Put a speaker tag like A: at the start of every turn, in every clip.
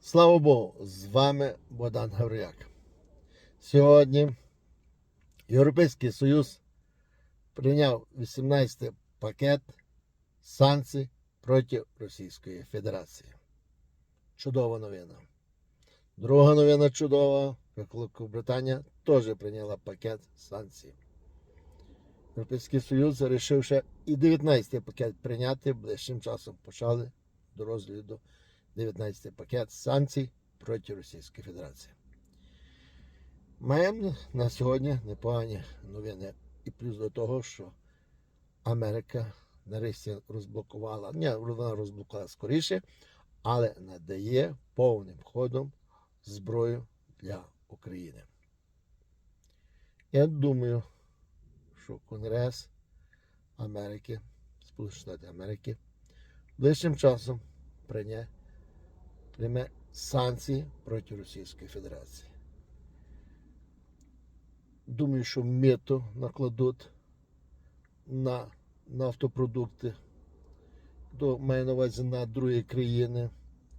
A: Слава Богу, з вами Богдан Гаврияк. Сьогодні Європейський Союз прийняв 18-й пакет санкцій проти Російської Федерації. Чудова новина. Друга новина чудова. Великобританія теж прийняла пакет санкцій. Європейський Союз вирішив ще і 19-й пакет прийняти. Ближчим часом почали до розгляду 19 пакет санкцій проти Російської Федерації. Маємо на сьогодні непогані новини. І плюс до того, що Америка нарешті розблокувала, ні, вона розблокувала скоріше, але надає повним ходом зброю для України. Я думаю, що Конгрес Америки, Сполучені Штати Америки, ближчим часом прийме санкції проти Російської Федерації. Думаю, що мито накладуть на нафтопродукти, до, маю на увазі на другі країни,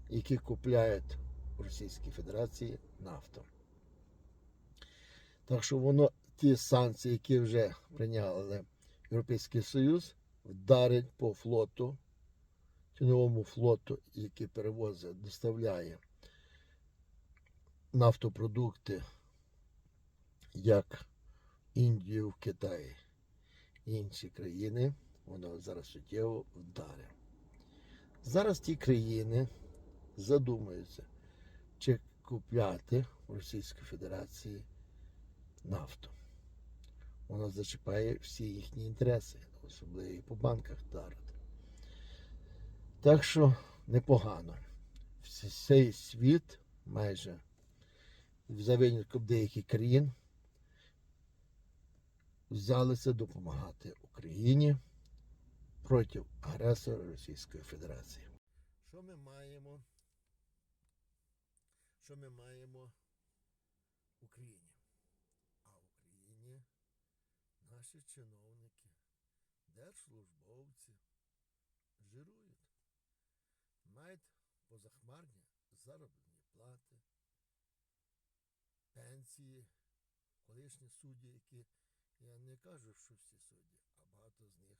A: які купляють в Російській Федерації нафту. Так що воно, ті санкції, які вже прийняли Європейський Союз, вдарить по флоту тіньовому флоту, який перевозить, доставляє нафтопродукти як Індію, в Китай інші країни, воно зараз суттєво вдарить. Зараз ті країни задумуються, чи купляти в Російській Федерації нафту. Воно зачіпає всі їхні інтереси, особливо і по банках вдарить. Так що непогано. Цей світ майже за винятком деяких країн взялися допомагати Україні проти агресора Російської Федерації. Що ми маємо? Що ми маємо в Україні? А в Україні наші чиновники, держслужбовці жирують мають позахмарні заробітні плати, пенсії, колишні судді, які, я не кажу, що всі судді, а багато з них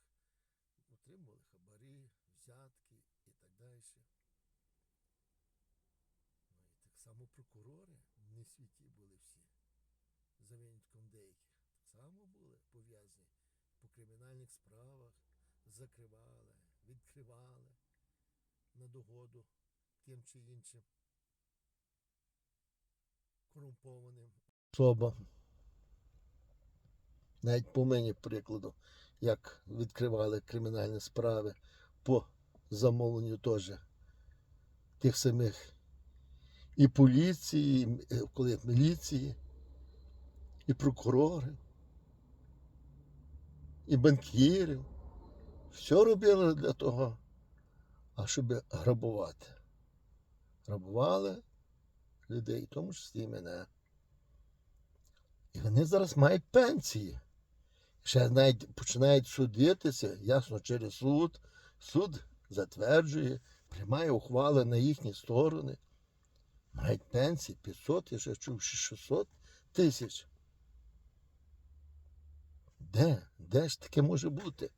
A: отримували хабарі, взятки і так далі. Ну і так само прокурори не світі були всі, за винятком деяких. Так само були пов'язані по кримінальних справах, закривали, відкривали на догоду тим чи іншим корумпованим особам. Навіть по мені прикладу, як відкривали кримінальні справи по замовленню теж тих самих і поліції, і, е, коли міліції, і прокурори, і банкірів. Все робили для того а щоб грабувати. Грабували людей, в тому числі і мене. І вони зараз мають пенсії. Ще навіть починають судитися, ясно, через суд. Суд затверджує, приймає ухвали на їхні сторони. Мають пенсії 500, я ще чув 600 тисяч. Де? Де ж таке може бути?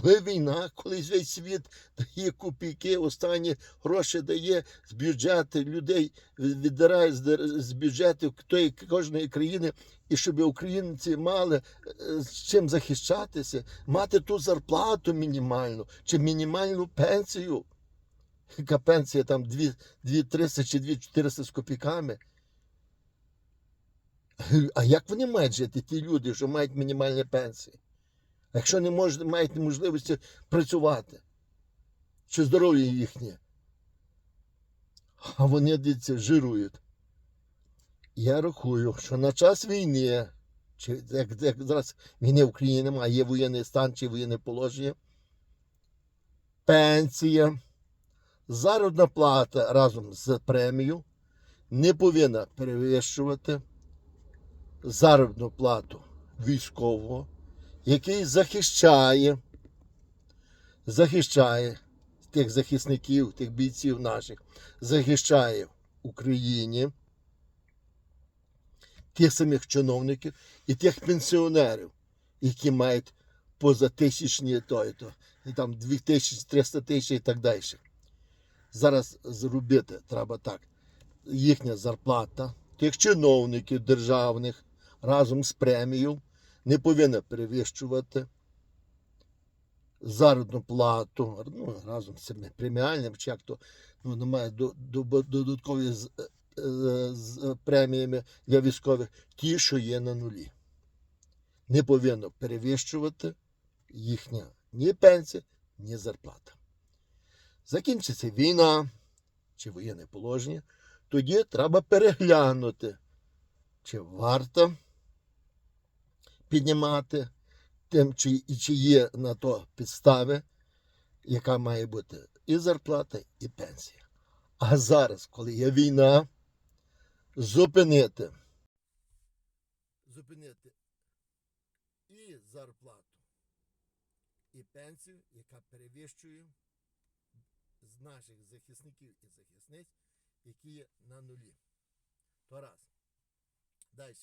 A: Коли війна, коли весь світ дає копійки, останні гроші дає з бюджету людей, віддирає з, бюджету тої кожної країни, і щоб українці мали е, з чим захищатися, мати ту зарплату мінімальну чи мінімальну пенсію. Яка пенсія там 2, 2 300 чи 2 400 з копійками. А як вони мають жити, ті люди, що мають мінімальні пенсії? Якщо не можуть, мають можливості працювати, чи здоров'я їхнє. А вони дивіться, жирують. Я рахую, що на час війни, чи як, як зараз війни в Україні немає, є воєнний стан чи воєнне положення, пенсія, заробітна плата разом з премією не повинна перевищувати заробітну плату військового який захищає, захищає тих захисників, тих бійців наших захищає Україні, тих самих чиновників і тих пенсіонерів, які мають поза тисячні то, і то, і там 2300 тисяч і так далі. Зараз зробити треба так. Їхня зарплата тих чиновників державних разом з премією не повинна перевищувати заробітну плату ну, разом з цими преміальними, чи як то ну, немає до, до, додаткові з, е, з преміями для військових, ті, що є на нулі. Не повинно перевищувати їхня ні пенсія, ні зарплата. Закінчиться війна чи воєнне положення, тоді треба переглянути, чи варто піднімати тим, чи, чи є на то підстави, яка має бути і зарплата, і пенсія. А зараз, коли є війна, зупинити. Зупинити і зарплату, і пенсію, яка перевищує з наших захисників і захисниць, які є на нулі. То раз. Далі.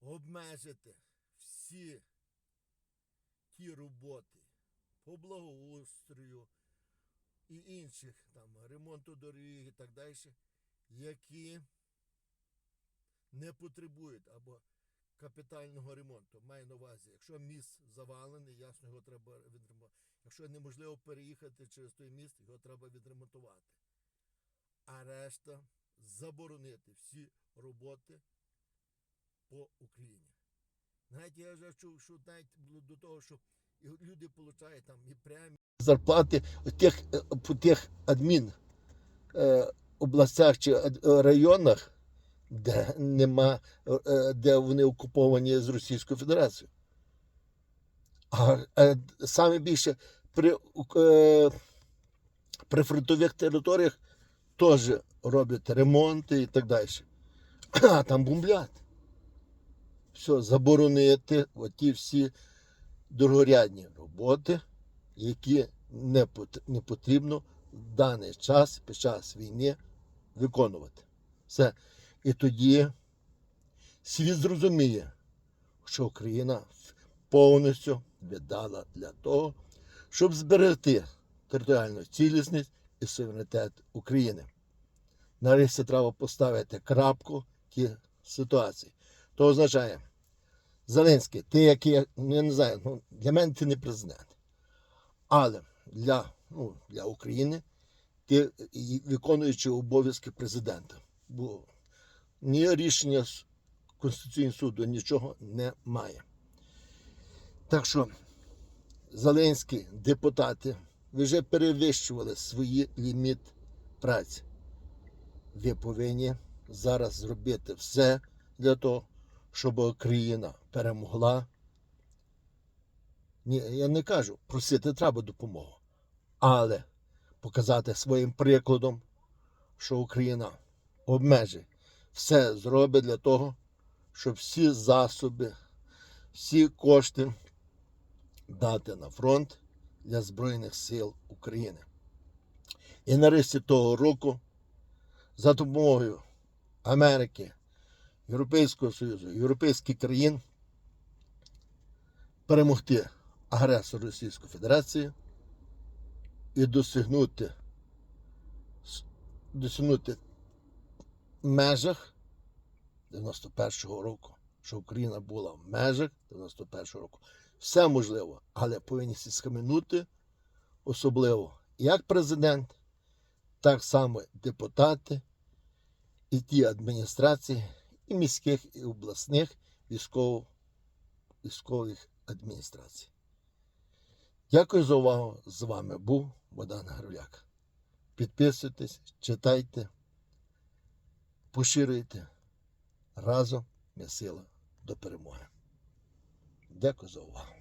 A: Обмежити всі ті роботи по благоустрою і інших там ремонту доріг і так далі, які не потребують або капітального ремонту. Маю на увазі, якщо міст завалений, ясно, його треба відремонтувати. Якщо неможливо переїхати через той міст, його треба відремонтувати. А решта заборонити всі роботи по Україні. Навіть я вже чув, що навіть до того, що люди отримують там і премії. Зарплати тих, е, по тих адмін е, областях чи е, районах, де нема, де вони окуповані з Російською Федерацією. А саме більше при, при фронтових територіях теж роблять ремонти і так далі. А там бомблять. Все, заборонити оті всі дорогорядні роботи, які не, потрібно в даний час, під час війни, виконувати. Все. І тоді світ зрозуміє, що Україна повністю віддала для того, щоб зберегти територіальну цілісність і суверенітет України. Нарешті треба поставити крапку в тій ситуації. То означає, Зеленський, ти який, я не знаю, ну, для мене ти не президент. Але для, ну, для України ти виконуючи обов'язки президента. Бо ні рішення Конституційного суду нічого немає. Так що, Зеленський, депутати, ви вже перевищували свої ліміт праці. Ви повинні зараз зробити все для того, щоб Україна перемогла. Ні, я не кажу, просити треба допомогу, але показати своїм прикладом, що Україна обмежить все зробить для того, щоб всі засоби, всі кошти дати на фронт для Збройних сил України. І нарешті того року за допомогою Америки, Європейського Союзу, європейських країн перемогти агресор Російської Федерації і досягнути, досягнути межах 91-го року, що Україна була в межах 91-го року. Все можливо, але повинні всі схаменути, особливо як президент, так само депутати і ті адміністрації, і міських, і обласних військово, військових адміністрацій. Дякую за увагу. З вами був Богдан Гривляк. Підписуйтесь, читайте, поширюйте. Разом ми сила до перемоги. Дякую за увагу.